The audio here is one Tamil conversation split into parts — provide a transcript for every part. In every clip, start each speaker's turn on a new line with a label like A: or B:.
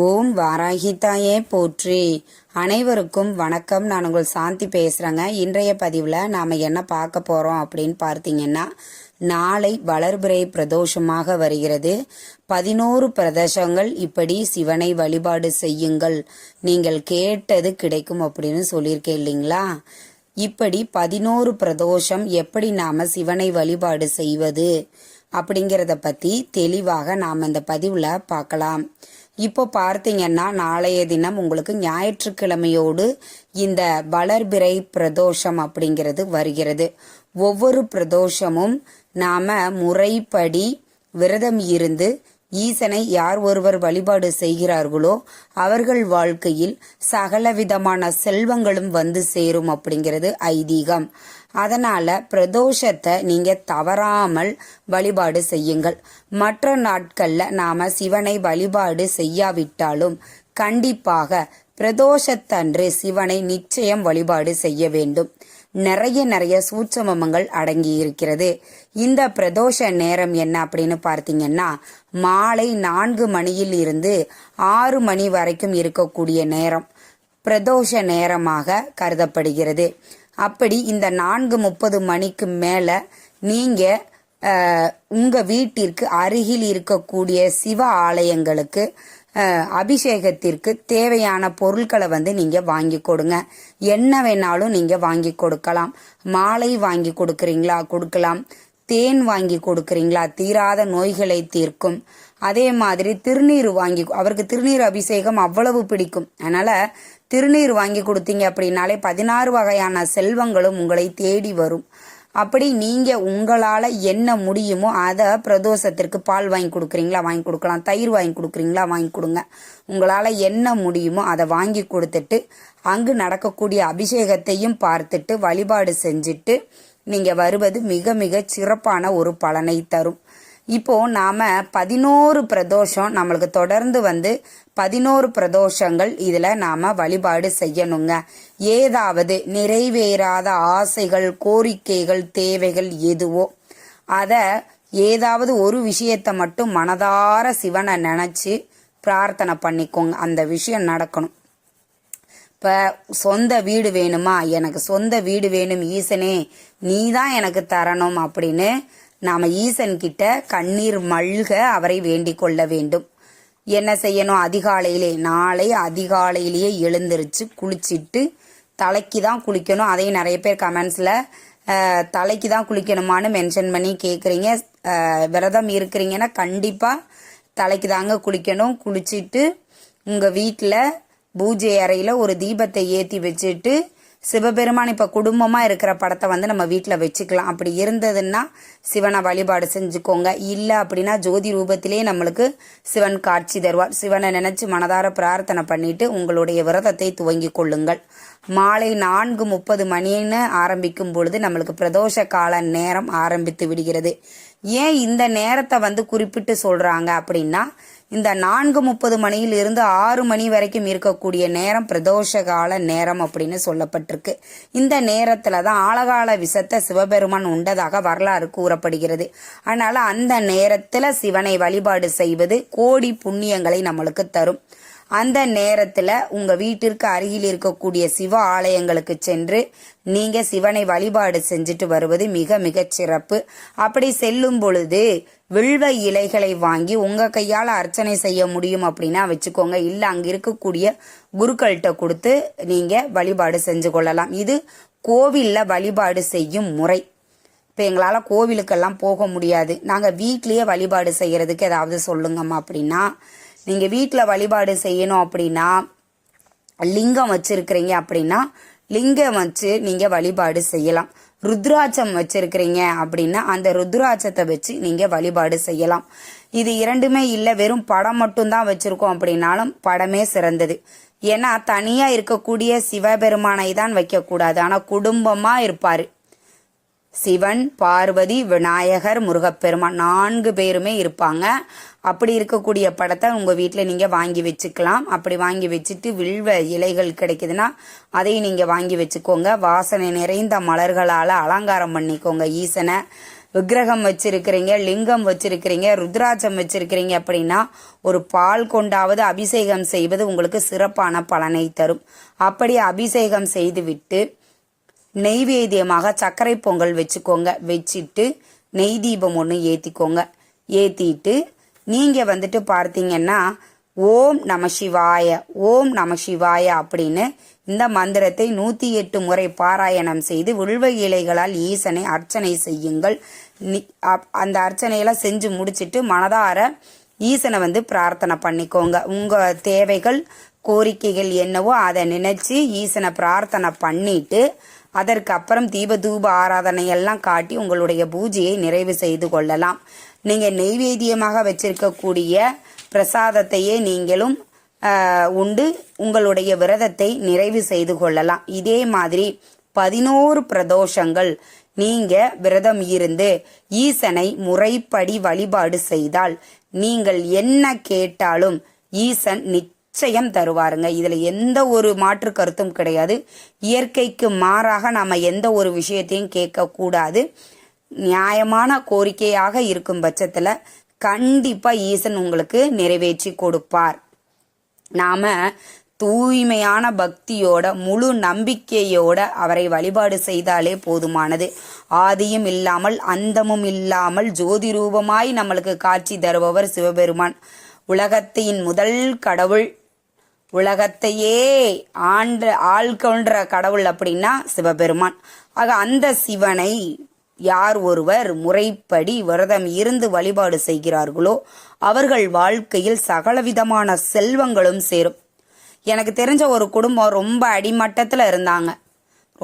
A: ஓம் வாராகிதாயே போற்றி. அனைவருக்கும் வணக்கம். நான் உங்கள் சாந்தி பேசுகிறேங்க இன்றைய பதிவில் நாம் என்ன பார்க்க போகிறோம் அப்படின்னு பார்த்தீங்கன்னா நாளை வளர்பிறை பிரதோஷமாக வருகிறது. பதினோரு பிரதோஷங்கள் இப்படி சிவனை வழிபாடு செய்யுங்கள். நீங்கள் கேட்டது கிடைக்கும் அப்படின்னு சொல்லியிருக்கேன் இல்லைங்களா? இப்படி பதினோரு பிரதோஷம் எப்படி நாம் சிவனை வழிபாடு செய்வது அப்படிங்கிறத பற்றி தெளிவாக நாம் இந்த பதிவில் பார்க்கலாம். இப்போ பார்த்தீங்கன்னா நாளைய தினம் உங்களுக்கு ஞாயிற்றுக்கிழமையோடு இந்த வளர்பிறை பிரதோஷம் அப்படிங்கிறது வருகிறது. ஒவ்வொரு பிரதோஷமும் நாம முறைப்படி விரதம் இருந்து ஈசனை யார் ஒருவர் வழிபாடு செய்கிறார்களோ அவர்கள் வாழ்க்கையில் சகலவிதமான செல்வங்களும் வந்து சேரும் அப்படிங்கிறது ஐதீகம். அதனால பிரதோஷத்தை நீங்க தவறாமல் வழிபாடு செய்யுங்கள். மற்ற நாட்கள்ல நாம சிவனை வழிபாடு செய்யாவிட்டாலும் கண்டிப்பாக பிரதோஷத்தன்று சிவனை நிச்சயம் வழிபாடு செய்ய வேண்டும். நிறைய நிறைய சூட்சமங்கள் அடங்கி இருக்கிறது இந்த பிரதோஷ நேரம் என்ன அப்படின்னு பார்த்தீங்கன்னா மாலை நான்கு மணியில் இருந்து ஆறு மணி வரைக்கும் இருக்கக்கூடிய நேரம் பிரதோஷ நேரமாக கருதப்படுகிறது. அப்படி இந்த நான்கு முப்பது மணிக்கு மேல நீங்க உங்க வீட்டிற்கு அருகில் இருக்கக்கூடிய சிவ ஆலயங்களுக்கு அபிஷேகத்திற்கு தேவையான பொருட்களை வந்து நீங்க வாங்கி கொடுங்க. என்ன வேணாலும் நீங்க வாங்கி கொடுக்கலாம். மாலை வாங்கி கொடுக்கறீங்களா? கொடுக்கலாம். தேன் வாங்கி கொடுக்கறீங்களா? தீராத நோய்களை தீர்க்கும். அதே மாதிரி திருநீர் வாங்கி அவருக்கு திருநீர் அபிஷேகம் அவ்வளவு பிடிக்கும். அதனால திருநீர் வாங்கி கொடுத்தீங்க அப்படின்னாலே பதினாறு வகையான செல்வங்களும் உங்களை தேடி வரும். அப்படி நீங்க உங்களால என்ன முடியுமோ அதை பிரதோஷத்திற்கு பால் வாங்கி கொடுக்குறீங்களா? வாங்கி கொடுக்கலாம். தயிர் வாங்கி கொடுக்குறீங்களா? வாங்கி கொடுங்க. உங்களால என்ன முடியுமோ அதை வாங்கி கொடுத்துட்டு அங்கு நடக்கக்கூடிய அபிஷேகத்தையும் பார்த்துட்டு வழிபாடு செஞ்சுட்டு நீங்க வருவது மிக மிக சிறப்பான ஒரு பலனை தரும். இப்போ நாம பதினோரு பிரதோஷம் நம்மளுக்கு தொடர்ந்து வந்து பதினோரு பிரதோஷங்கள் இதுல நாம வழிபாடு செய்யணுங்க. ஏதாவது நிறைவேறாத ஆசைகள் கோரிக்கைகள் தேவைகள் எதுவோ அத ஏதாவது ஒரு விஷயத்தை மட்டும் மனதார சிவனை நினைச்சு பிரார்த்தனை பண்ணிக்கோங்க. அந்த விஷயம் நடக்கணும். இப்போ சொந்த வீடு வேணுமா? எனக்கு சொந்த வீடு வேணும் ஈசனே நீ தான் எனக்கு தரணும் அப்படின்னு நாம ஈசன் கிட்ட கண்ணீர் மல்க அவரை வேண்டிக் கொள்ள வேண்டும். என்ன செய்யணும்? அதிகாலையிலே நாளை அதிகாலையிலேயே எழுந்திருச்சு குளிச்சிட்டு தலைக்கு தான் குளிக்கணும். அதையும் நிறைய பேர் கமெண்ட்ஸில் தலைக்கு தான் குளிக்கணுமான்னு மென்ஷன் பண்ணி கேட்குறீங்க விரதம் இருக்கிறீங்கன்னா கண்டிப்பாக தலைக்கு தாங்க குளிக்கணும். குளிச்சுட்டு உங்கள் வீட்டில் பூஜை அறையில் ஒரு தீபத்தை ஏற்றி வச்சுட்டு சிவபெருமான் இப்போ குடும்பமாக இருக்கிற படத்தை வந்து நம்ம வீட்டில் வச்சுக்கலாம். அப்படி இருந்ததுன்னா சிவனை வழிபாடு செஞ்சுக்கோங்க. இல்லை அப்படின்னா ஜோதி ரூபத்திலே நம்மளுக்கு சிவன் காட்சி தருவார். சிவனை நினச்சி மனதார பிரார்த்தனை பண்ணிட்டு உங்களுடைய விரதத்தை துவங்கி கொள்ளுங்கள். மாலை நான்கு முப்பது மணின்னு ஆரம்பிக்கும் பொழுது நம்மளுக்கு பிரதோஷ கால நேரம் ஆரம்பித்து விடுகிறது. ஏன் இந்த நேரத்தை வந்து குறிப்பிட்டு சொல்கிறாங்க அப்படின்னா இந்த நான்கு முப்பது மணியில் இருந்து ஆறு மணி வரைக்கும் இருக்கக்கூடிய நேரம் பிரதோஷ கால நேரம் அப்படின்னு சொல்லப்பட்டிருக்கு. இந்த நேரத்துல தான் ஆழகால விஷத்தை சிவபெருமான் உண்டதாக வரலாறு கூறப்படுகிறது. அதனால அந்த நேரத்துல சிவனை வழிபாடு செய்வது கோடி புண்ணியங்களை நம்மளுக்கு தரும். அந்த நேரத்துல உங்க வீட்டிற்கு அருகில் இருக்கக்கூடிய சிவ ஆலயங்களுக்கு சென்று நீங்க சிவனை வழிபாடு செஞ்சுட்டு வருவது மிக மிக சிறப்பு. அப்படி செல்லும் பொழுது வில்வ இலைகளை வாங்கி உங்க கையால அர்ச்சனை செய்ய முடியும் அப்படின்னா வச்சுக்கோங்க. இல்ல அங்க இருக்கக்கூடிய குருக்கள்கிட்ட கொடுத்து நீங்க வழிபாடு செஞ்சு கொள்ளலாம். இது கோவில்ல வழிபாடு செய்யும் முறை. இப்போ எங்களால் கோவிலுக்கெல்லாம் போக முடியாது. நாங்கள் வீட்லேயே வழிபாடு செய்கிறதுக்கு ஏதாவது சொல்லுங்கம்மா அப்படின்னா நீங்கள் வீட்டில் வழிபாடு செய்யணும் அப்படின்னா லிங்கம் வச்சுருக்கிறீங்க அப்படின்னா லிங்கம் வச்சு நீங்கள் வழிபாடு செய்யலாம். ருத்ராட்சம் வச்சுருக்கிறீங்க அப்படின்னா அந்த ருத்ராட்சத்தை வச்சு நீங்கள் வழிபாடு செய்யலாம். இது இரண்டுமே இல்லை வெறும் படம் மட்டும்தான் வச்சுருக்கோம் அப்படின்னாலும் படமே சிறந்தது. ஏன்னா தனியாக இருக்கக்கூடிய சிவபெருமானை தான் வைக்கக்கூடாது. ஆனால் குடும்பமாக இருப்பார். சிவன் பார்வதி விநாயகர் முருகப்பெருமான் நான்கு பேருமே இருப்பாங்க. அப்படி இருக்கக்கூடிய படத்தை உங்கள் வீட்டில் நீங்கள் வாங்கி வச்சுக்கலாம். அப்படி வாங்கி வச்சுட்டு வில்வ இலைகள் கிடைக்குதுன்னா அதையும் நீங்கள் வாங்கி வச்சுக்கோங்க. வாசனை நிறைந்த மலர்களால் அலங்காரம் பண்ணிக்கோங்க. ஈசனை விக்கிரகம் வச்சிருக்கிறீங்க லிங்கம் வச்சிருக்கிறீங்க ருத்ராட்சம் வச்சிருக்கிறீங்க அப்படின்னா ஒரு பால் கொண்டாவது அபிஷேகம் செய்வது உங்களுக்கு சிறப்பான பலனை தரும். அப்படி அபிஷேகம் செய்துவிட்டு நெய்வேத்தியமாக சர்க்கரை பொங்கல் வச்சுக்கோங்க. வச்சுட்டு நெய் தீபம் ஒன்று ஏற்றிக்கோங்க ஏற்றிட்டு நீங்கள் வந்துட்டு பார்த்தீங்கன்னா ஓம் நம சிவாய ஓம் நம சிவாய அப்படின்னு இந்த மந்திரத்தை நூற்றி எட்டு முறை பாராயணம் செய்து வில்வ இலைகளால் ஈசனை அர்ச்சனை செய்யுங்கள். அப்- அந்த அர்ச்சனையெல்லாம் செஞ்சு முடிச்சுட்டு மனதார ஈசனை வந்து பிரார்த்தனை பண்ணிக்கோங்க. உங்கள் தேவைகள் கோரிக்கைகள் என்னவோ அதை நினச்சி ஈசனை பிரார்த்தனை பண்ணிட்டு அதற்கு அப்புறம் தீப தூப ஆராதனை எல்லாம் காட்டி உங்களுடைய பூஜையை நிறைவு செய்து கொள்ளலாம். நீங்கள் நெய்வேத்தியமாக வச்சிருக்கக்கூடிய பிரசாதத்தையே நீங்களும் உண்டு உங்களுடைய விரதத்தை நிறைவு செய்து கொள்ளலாம். இதே மாதிரி பதினோரு பிரதோஷங்கள் நீங்க விரதம் இருந்து ஈசனை முறைப்படி வழிபாடு செய்தால் நீங்கள் என்ன கேட்டாலும் ஈசன் நிச்சயம் நிச்சயம் தருவாருங்க. இதுல எந்த ஒரு மாற்று கருத்தும் கிடையாது. இயற்கைக்கு மாறாக நாம எந்த ஒரு விஷயத்தையும் கேட்க கூடாது நியாயமான கோரிக்கையாக இருக்கும் பட்சத்துல கண்டிப்பா ஈசன் உங்களுக்கு நிறைவேற்றி கொடுப்பார். நாம தூய்மையான பக்தியோட முழு நம்பிக்கையோட அவரை வழிபாடு செய்தாலே போதுமானது. ஆதியும் இல்லாமல் அந்தமும் இல்லாமல் ஜோதி ரூபமாய் நம்மளுக்கு காட்சி தருபவர் சிவபெருமான். உலகத்தின் முதல் கடவுள் உலகத்தையே ஆண்ட ஆள்கொன்ற கடவுள் அப்படின்னா சிவபெருமான். ஆக அந்த சிவனை யார் ஒருவர் முறைப்படி விரதம் இருந்து வழிபாடு செய்கிறார்களோ அவர்கள் வாழ்க்கையில் சகலவிதமான செல்வங்களும் சேரும். எனக்கு தெரிஞ்ச ஒரு குடும்பம் ரொம்ப அடிமட்டத்தில் இருந்தாங்க.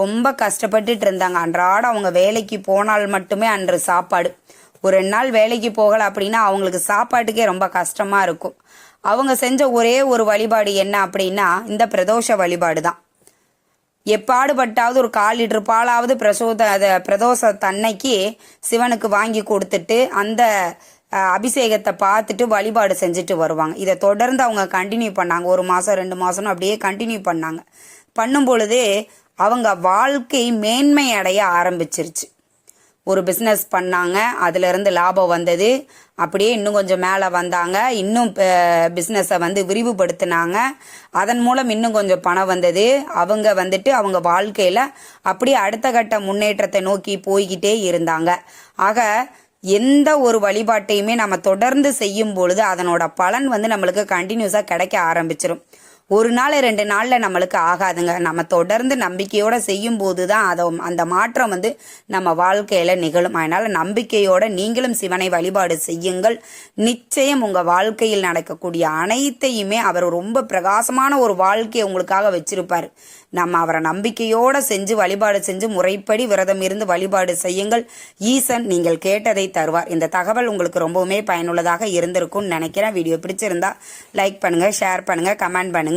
A: ரொம்ப கஷ்டப்பட்டுட்டு இருந்தாங்க. அன்றாட அவங்க வேலைக்கு போனால் மட்டுமே அன்று சாப்பாடு. ஒரு ரெண்டு நாள் வேலைக்கு போகலை அப்படின்னா அவங்களுக்கு சாப்பாட்டுக்கே ரொம்ப கஷ்டமாக இருக்கும். அவங்க செஞ்ச ஒரே ஒரு வழிபாடு என்ன அப்படின்னா இந்த பிரதோஷ வழிபாடு தான் எப்பாடுபட்டாவது ஒரு கால் லிட்டர் பாலாவது பிரசோத அதை பிரதோஷ தன்னைக்கு சிவனுக்கு வாங்கி கொடுத்துட்டு அந்த அபிஷேகத்தை பார்த்துட்டு வழிபாடு செஞ்சுட்டு வருவாங்க. இதை தொடர்ந்து அவங்க கண்டினியூ பண்ணாங்க. ஒரு மாதம் ரெண்டு மாதம்னு அப்படியே கண்டினியூ பண்ணாங்க. பண்ணும் பொழுது அவங்க வாழ்க்கை மேன்மை அடைய ஆரம்பிச்சிருச்சு. ஒரு பிஸ்னஸ் பண்ணாங்க. அதிலிருந்து லாபம் வந்தது. அப்படியே இன்னும் கொஞ்சம் மேலே வந்தாங்க. இன்னும் பிஸ்னஸை வந்து விரிவுபடுத்தினாங்க. அதன் மூலம் இன்னும் கொஞ்சம் பணம் வந்தது. அவங்க வந்துட்டு அவங்க வாழ்க்கையில் அப்படியே அடுத்த கட்ட முன்னேற்றத்தை நோக்கி போய்கிட்டே இருந்தாங்க. ஆக எந்த ஒரு வழிபாட்டையுமே நம்ம தொடர்ந்து செய்யும் பொழுது அதனோட பலன் வந்து நம்மளுக்கு கண்டினியூஸாக கிடைக்க ஆரம்பிச்சிடும் ஒரு நாள் ரெண்டு நாளில் நம்மளுக்கு ஆகாதுங்க. நம்ம தொடர்ந்து நம்பிக்கையோடு செய்யும் போது தான் அதை அந்த மாற்றம் வந்து நம்ம வாழ்க்கையில் நிகழும். அதனால் நம்பிக்கையோடு நீங்களும் சிவனை வழிபாடு செய்யுங்கள். நிச்சயம் உங்கள் வாழ்க்கையில் நடக்கக்கூடிய அனைத்தையுமே அவர் ரொம்ப பிரகாசமான ஒரு வாழ்க்கையை உங்களுக்காக வச்சிருப்பார். நம்ம அவரை நம்பிக்கையோடு செஞ்சு வழிபாடு செஞ்சு முறைப்படி விரதம் இருந்து வழிபாடு செய்யுங்கள். ஈசன் நீங்கள் கேட்டதை தருவார். இந்த தகவல் உங்களுக்கு ரொம்பவுமே பயனுள்ளதாக இருந்திருக்கும்னு நினைக்கிறேன். வீடியோ பிடிச்சிருந்தா லைக் பண்ணுங்கள் ஷேர் பண்ணுங்கள் கமெண்ட் பண்ணுங்கள்